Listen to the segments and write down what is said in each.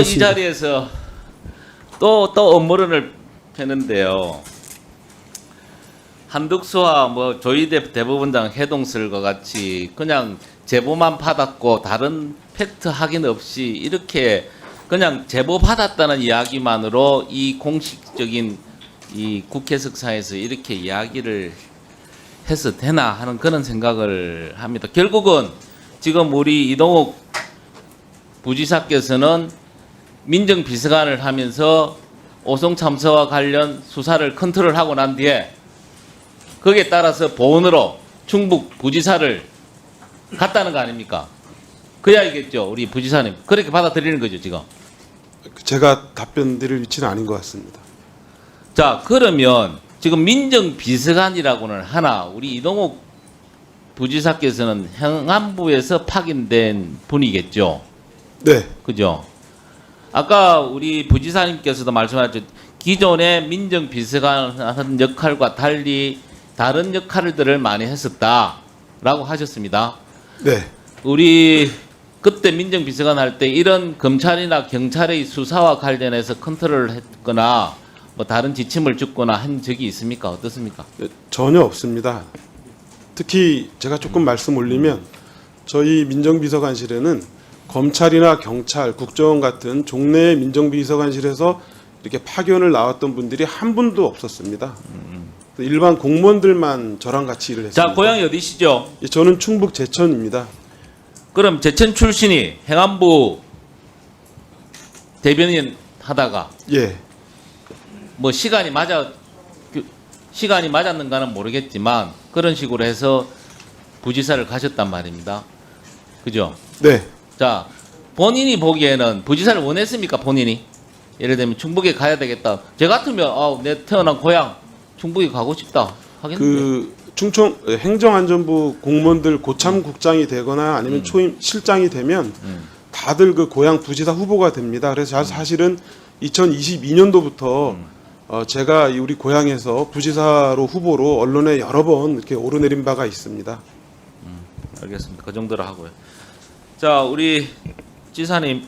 이 됐습니다. 자리에서 또 또 업무론을 펴는데요. 한덕수와 뭐 조희대 대법원장 해동설과 같이 그냥 제보만 받았고 다른 팩트 확인 없이 이렇게 그냥 제보 받았다는 이야기만으로 이 공식적인 이 국회 석상에서 이렇게 이야기를 해서 되나 하는 그런 생각을 합니다. 결국은 지금 우리 이동욱 부지사께서는 민정 비서관을 하면서 오송 참사와 관련 수사를 컨트롤하고 난 뒤에 거기에 따라서 보훈으로 충북 부지사를 갔다는 거 아닙니까? 그야이겠죠, 우리 부지사님. 그렇게 받아들이는 거죠, 지금. 제가 답변 드릴 위치는 아닌 것 같습니다. 자, 그러면 지금 민정 비서관이라고는 하나 우리 이동욱 부지사께서는 행안부에서 파견된 분이겠죠. 네, 그죠? 아까 우리 부지사님께서도 말씀하셨죠. 기존의 민정 비서관 역할과 달리 다른 역할들을 많이 했었다라고 하셨습니다. 네. 우리 그때 민정 비서관 할 때 이런 검찰이나 경찰의 수사와 관련해서 컨트롤을 했거나 뭐 다른 지침을 줬거나 한 적이 있습니까? 어떻습니까? 네, 전혀 없습니다. 특히 제가 조금 말씀 올리면 저희 민정비서관실에는 검찰이나 경찰, 국정원 같은 종래 민정비서관실에서 이렇게 파견을 나왔던 분들이 한 분도 없었습니다. 일반 공무원들만 저랑 같이 일을 했습니다. 자, 고향이 어디시죠? 예, 저는 충북 제천입니다. 그럼 제천 출신이 행안부 대변인 하다가 예, 뭐 시간이 맞아 그 시간이 맞았는가는 모르겠지만 그런 식으로 해서 부지사를 가셨단 말입니다. 그죠? 네, 자 본인이 보기에는 부지사를 원했습니까 본인이? 예를 들면 충북에 가야 되겠다. 제 같으면 아, 내 태어난 고향 충북에 가고 싶다 하겠는데. 그 충청 행정안전부 공무원들 고참국장이 되거나 아니면 초임 실장이 되면 음. 다들 그 고향 부지사 후보가 됩니다. 그래서 사- 사실은 2022년도부터 음. 어, 제가 이 우리 고향에서 부지사로 후보로 언론에 여러 번 이렇게 오르내린 바가 있습니다. 알겠습니다. 그 정도로 하고요. 자, 우리 지사님.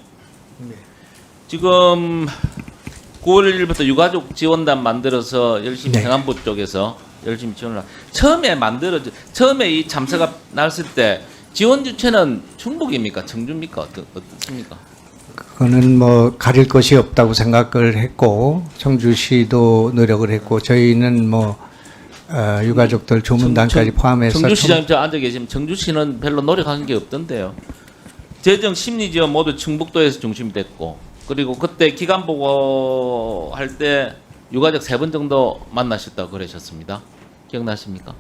지금 9월 1일부터 유가족 지원단 만들어서 열심히 네. 행안부 쪽에서 열심히 지원을 하. 처음에 만들어져 처음에 이 참사가 났을 때 지원 주체는 충북입니까? 청주입니까? 어떻, 어떻습니까? 그거는 뭐 가릴 것이 없다고 생각을 했고 청주시도 노력을 했고 저희는 뭐 어, 유가족들 조문단까지 청- 포함해서 청주시장님 저 앉아 계시면 청주시는 별로 노력한 게 없던데요. 재정 심리 지원 모두 충북도에서 중심이 됐고 그리고 그때 기간 보고 할 때 유가족 세 번 정도 만나셨다고 그러셨습니다. 기억나십니까?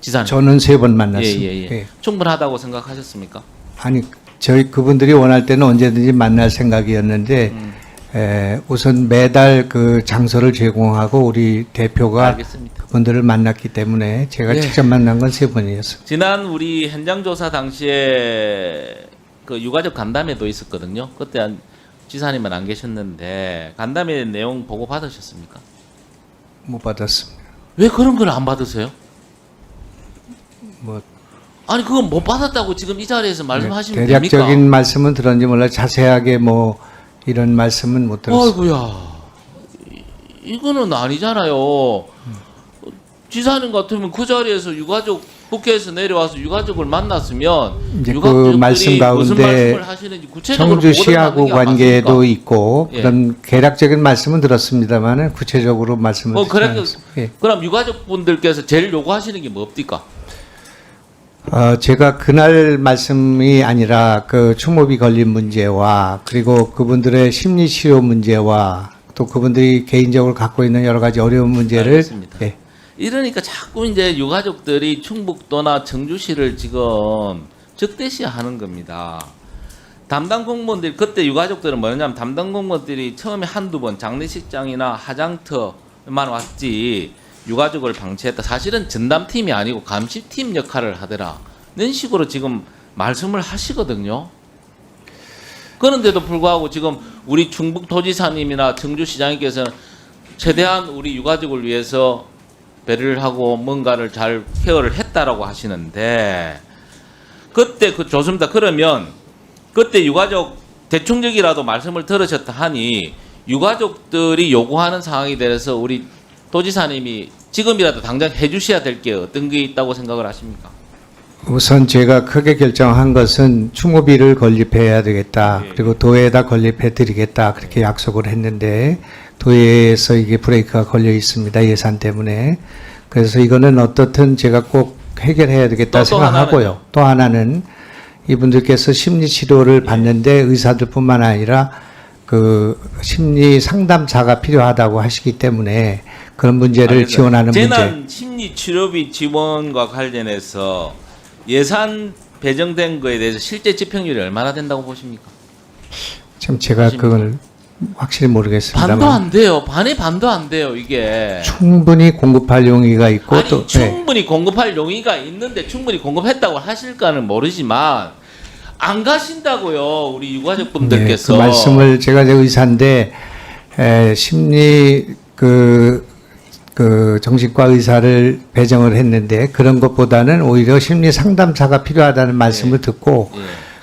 지사님. 저는 세 번 만났습니다. 예, 예, 예. 예. 충분하다고 생각하셨습니까? 아니 저희 그분들이 원할 때는 언제든지 만날 생각이었는데 음. 에, 우선 매달 그 장소를 제공하고 우리 대표가 알겠습니다. 그분들을 만났기 때문에 제가 예. 직접 만난 건 세 번이었어요. 지난 우리 현장 조사 당시에 그 유가족 간담회도 있었거든요. 그때 한 지사님은 안 계셨는데 간담회 내용 보고 받으셨습니까? 못 받았습니다. 왜 그런 걸 안 받으세요? 뭐 아니 그건 못 받았다고 지금 이 자리에서 말씀하시면 네, 대략적인 됩니까? 말씀은 들었는지 몰라 자세하게 뭐 이런 말씀은 못 들었어요. 아이고야 이- 이거는 아니잖아요. 지사님 같으면 그 자리에서 유가족 국회에서 내려와서 유가족을 만났으면 그 유가족들이 말씀 가운데 말씀을 하시는지 구체적으로 청주시하고 관계도 맞습니까? 있고 예. 그런 개략적인 말씀은 들었습니다만은 구체적으로 말씀을 어, 그래, 않았습니다. 예. 그럼 유가족분들께서 제일 요구하시는 게 뭡니까? 어, 제가 그날 말씀이 아니라 그 추모비 걸린 문제와 그리고 그분들의 심리 치료 문제와 또 그분들이 개인적으로 갖고 있는 여러 가지 어려운 문제를 알겠습니다. 예. 이러니까 자꾸 이제 유가족들이 충북도나 청주시를 지금 적대시하는 겁니다. 담당 공무원들이 그때 유가족들은 뭐냐면 담당 공무원들이 처음에 한두 번 장례식장이나 하장터만 왔지 유가족을 방치했다. 사실은 전담팀이 아니고 감시팀 역할을 하더라. 이런 식으로 지금 말씀을 하시거든요. 그런데도 불구하고 지금 우리 충북도지사님이나 청주시장님께서는 최대한 우리 유가족을 위해서 배를 하고 뭔가를 잘 케어를 했다라고 하시는데 그때 그 좋습니다. 그러면 그때 유가족 대충적이라도 말씀을 들으셨다 하니 유가족들이 요구하는 상황에 대해서 우리 도지사님이 지금이라도 당장 해주셔야 될 게 어떤 게 있다고 생각을 하십니까? 우선 제가 크게 결정한 것은 추모비를 건립해야 되겠다. 예. 그리고 도에다 건립해 드리겠다. 그렇게 약속을 했는데 도에서 이게 브레이크가 걸려 있습니다. 예산 때문에. 그래서 이거는 어떻든 제가 꼭 해결해야 되겠다 또- 또 생각하고요. 또 하나는 이분들께서 심리 치료를 받는데 의사들뿐만 아니라 그 심리 상담사가 필요하다고 하시기 때문에 그런 문제를 알겠어요. 지원하는 문제. 재난 심리 치료비 지원과 관련해서 예산 배정된 거에 대해서 실제 집행률이 얼마나 된다고 보십니까? 참 제가 그걸 확실히 모르겠습니다만 반도 안 돼요. 반의 반도 안 돼요. 이게. 충분히 공급할 용의가 있고 아니 또 네. 충분히 공급할 용의가 있는데 충분히 공급했다고 하실까는 모르지만 안 가신다고요. 우리 네, 유가족분들께서 그 말씀을 제가 이제 의사인데 에, 심리 그, 그 정신과 의사를 배정을 했는데 그런 것보다는 오히려 심리 상담사가 필요하다는 말씀을 듣고 예.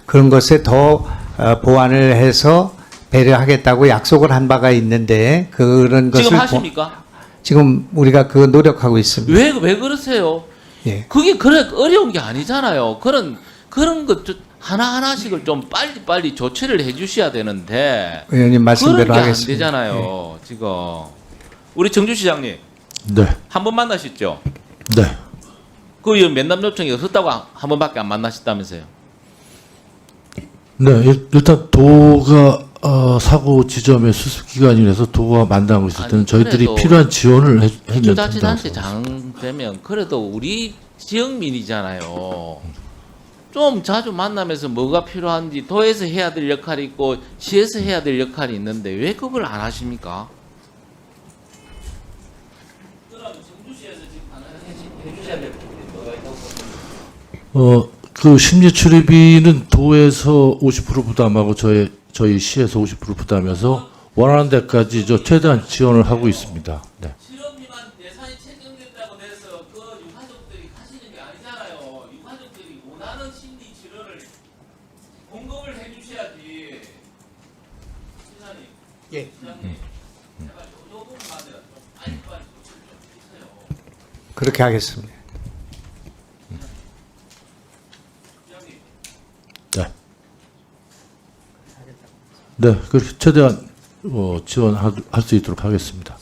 그런 것에 더 어, 보완을 해서 배려하겠다고 약속을 한 바가 있는데 그런 것을 지금 보- 하십니까? 지금 우리가 그 노력하고 있습니다. 왜 왜 그러세요? 예. 그게 그래 어려운 게 아니잖아요. 그런 그런 것 하나 하나씩을 좀 빨리 빨리 조치를 해주셔야 되는데 의원님 말씀대로 게안 하겠습니다. 예. 되잖아요. 지금 우리 정주 시장님 네, 한 번 만나셨죠? 네. 그 면담 요청이 없었다고 한 번밖에 안 만나셨다면서요? 네, 일- 일단 도가 어, 사고 지점의 수습 기간이라서 도가 만나고 있을 때는 아니, 저희들이 그래도 필요한 지원을 해, 해면 된다고 기초자치단체 생각합니다. 장 되면 그래도 우리 지역민이잖아요. 좀 자주 만나면서 뭐가 필요한지 도에서 해야 될 역할이 있고 시에서 해야 될 역할이 있는데 왜 그걸 안 하십니까? 어, 그 심리 출입비는 도에서 50% 부담하고 저희 저희 시에서 50% 부담해서 원하는 데까지 저 최대한 지원을 하고 있습니다. 네. 실업비만 예산이 책정됐다고 해서 그 유가족들이 가시는 게 아니잖아요. 유가족들이 원하는 심리 치료를 공급을 해주셔야지. 시장님. 예. 시장님. 제발 요 부분만 좀 빨리 빨리 조치를 좀 해주세요. 그렇게 하겠습니다. 시장님. 네. 네, 그렇게 최대한 어, 지원할 수 있도록 하겠습니다.